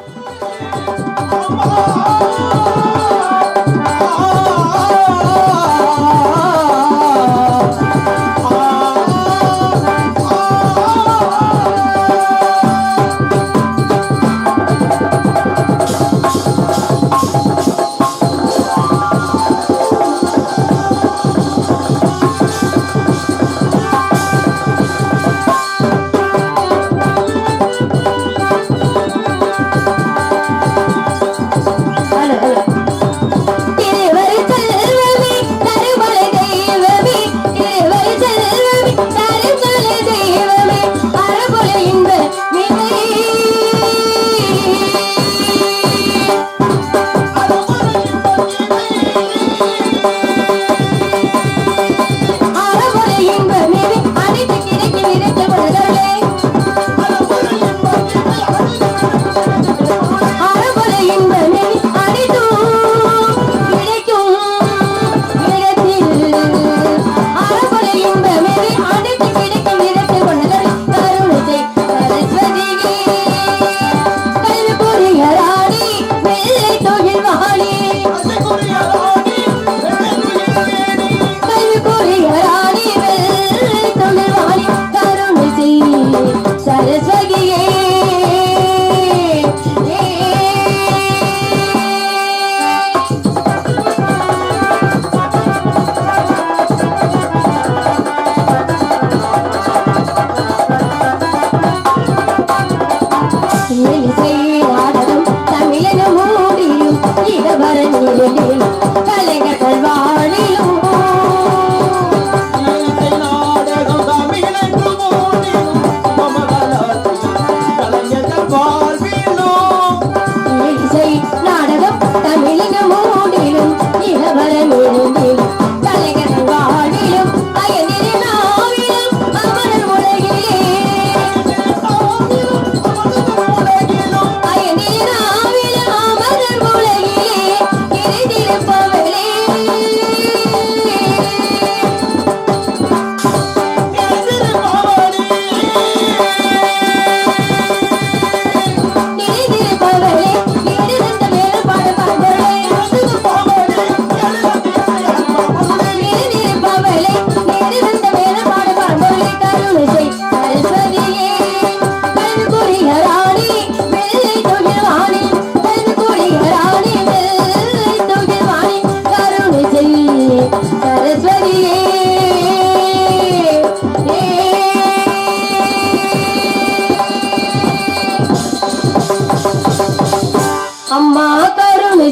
Oh, my God.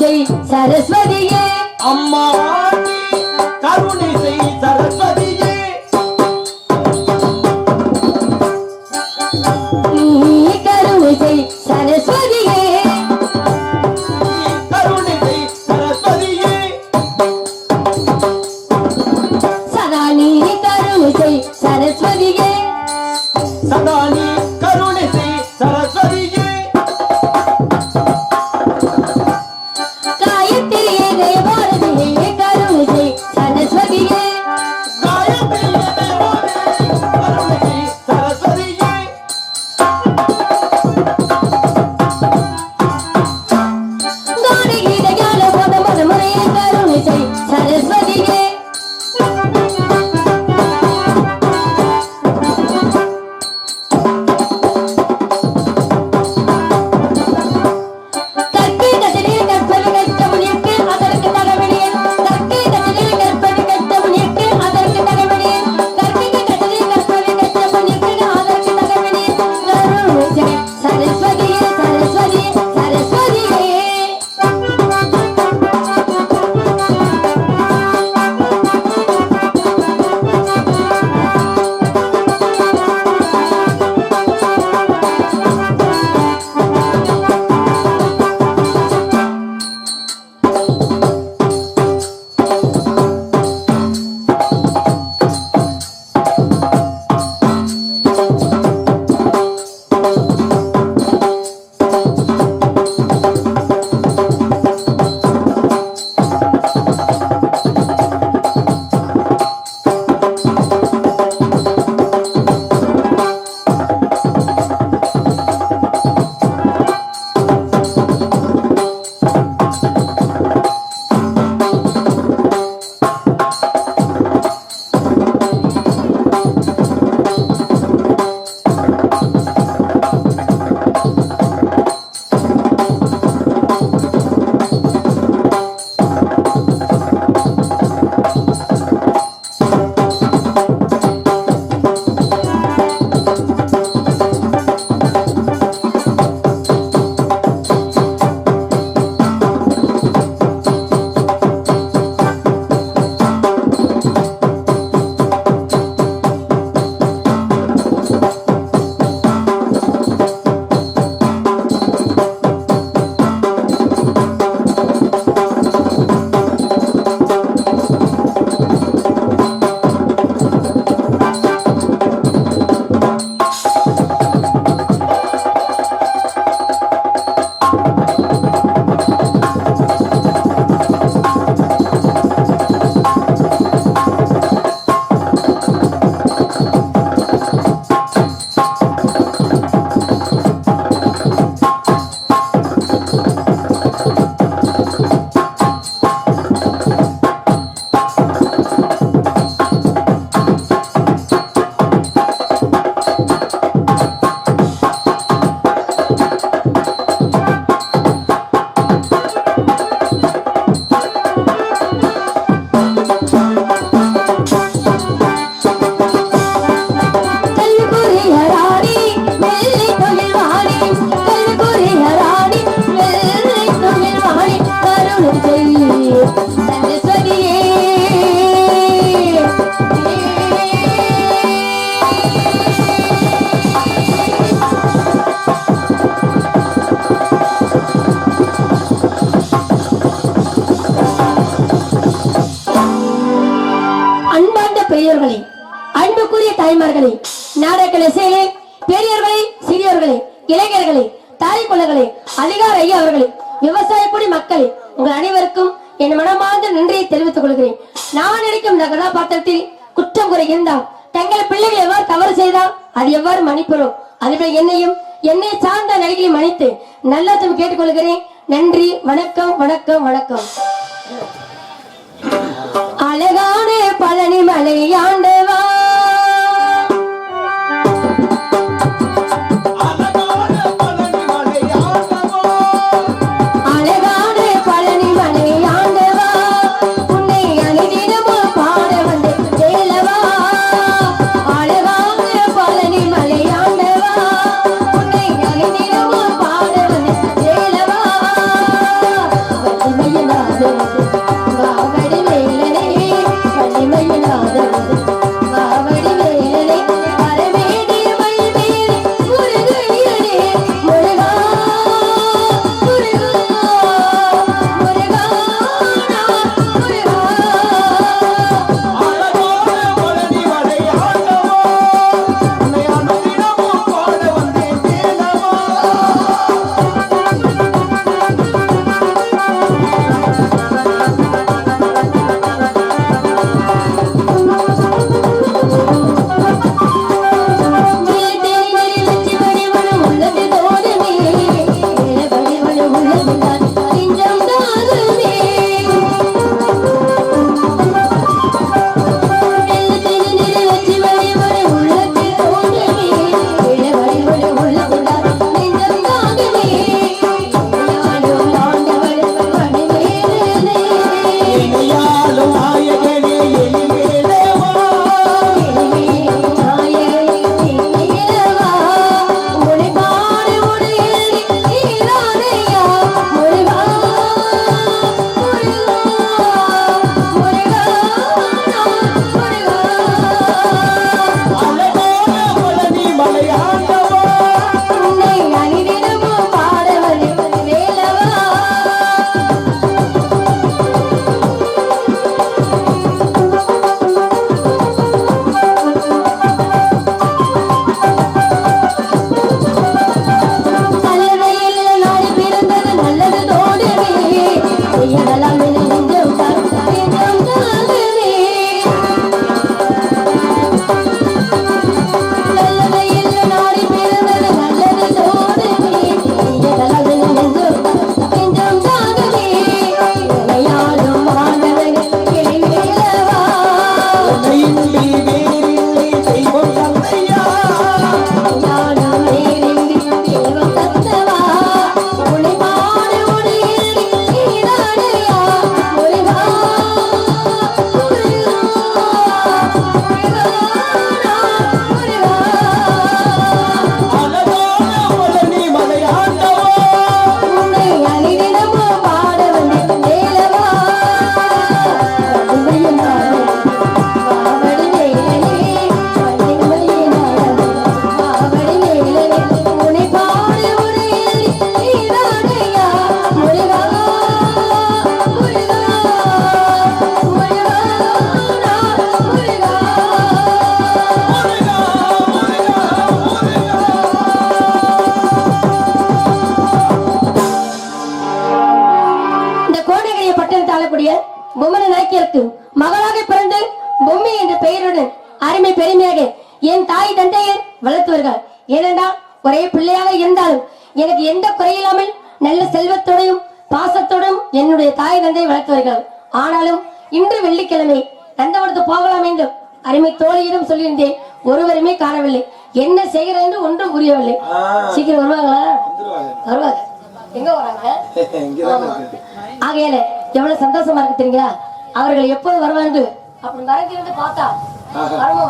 கருணை சரஸ்வதியே. அம்மா. தாய்மார்களே திசையிலே பெரியவர்களே சிறியவர்களே இளைஞர்களே தாய் குலங்களே அதிகார ஐயா அவர்களே விவசாய குடி மக்களே உங்கள் அனைவருக்கும் என் மனமார்ந்த நன்றியை தெரிவித்துக் கொள்கிறேன். நான் இருக்கும் இந்த கதாபாத்திரத்தில் குற்றம் குறை இருந்தால் தங்கள் பிள்ளைகள் எவ்வாறு தவறு செய்தால் அது எவ்வாறு மன்னிப்பறோம் அதுபோல என்னையும் என்னை சார்ந்த நடிகளை மன்னித்து நல்லதும் கேட்டுக்கொள்கிறேன். நன்றி வணக்கம் வணக்கம் வணக்கம். அழகான பழனி மலை ஆண்ட Thank you. பொம்மன நாயக்கியருக்கு மகளாக பிறந்து பொம்மை என்ற பெயருடன் அருமை பெருமையாக என் தாய் தந்தையை வளர்த்துவார்கள். ஏனென்றால் ஒரே பிள்ளையாக இருந்தாலும் எனக்கு எந்த குறையில்லாமல் நல்ல செல்வத்தோடையும் பாசத்தோடும் என்னுடைய தாய் தந்தையை வளர்த்துவார்கள். ஆனாலும் இன்று வெள்ளிக்கிழமை நந்தவனத்து போகலாம் என்றும் அருமை தோழியிடம் சொல்லியிருந்தேன். ஒருவருமே காணவில்லை. என்ன செய்கிறேன் என்று ஒன்றும் புரியவில்லை. சீக்கிரம் வருவாங்களா? வருவாங்க. எங்க வராங்க. ஆகையால எவ்வளவு சந்தோஷமா இருக்கு தெரியுங்களா? அவர்கள் எப்போது வருவாங்க அப்படி மறைஞ்சிருந்து பார்த்தா வரமா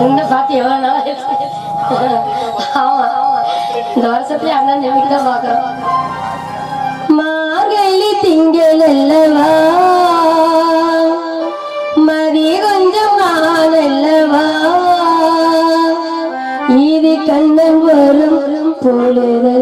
இன்னும் பார்த்து எவ்வளவு நாள். ஆமா இந்த வருஷத்துல அண்ணன் தம்பிக்கு தான் பார்க்கறோம் மார்கழி திங்கள் அல்லவா? இது கண்ணன் வரும் பொழுது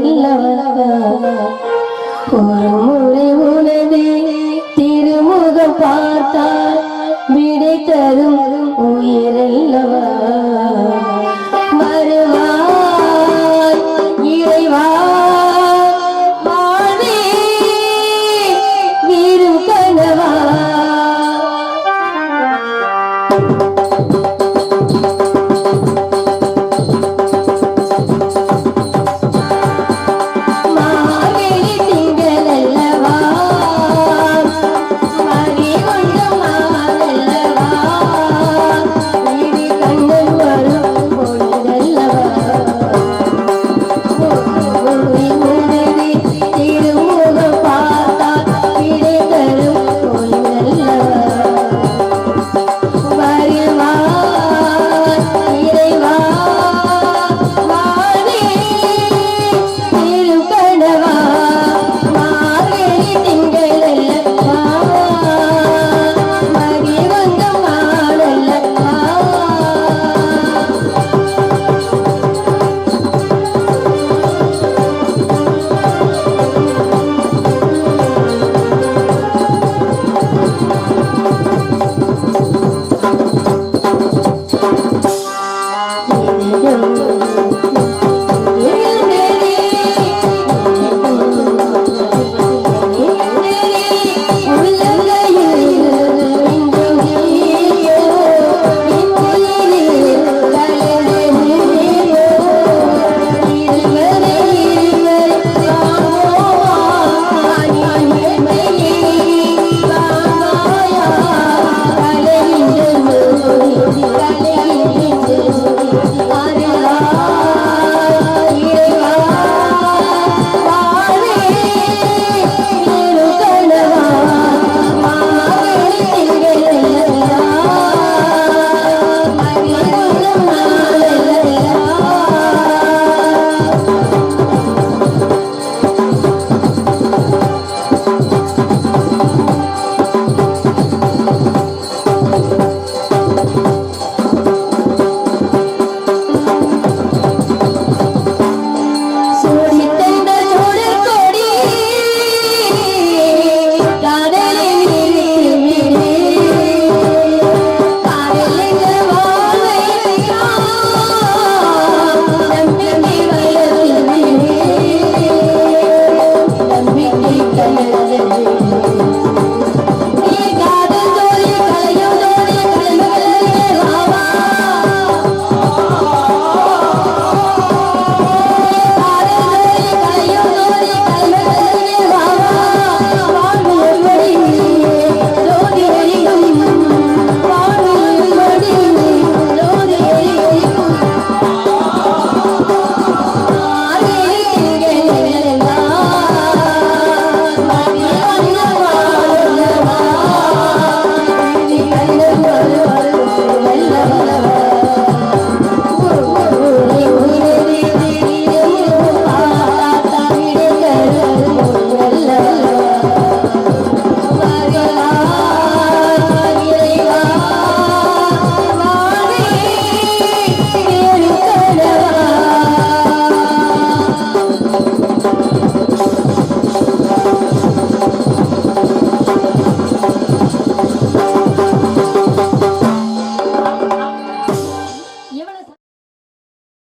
为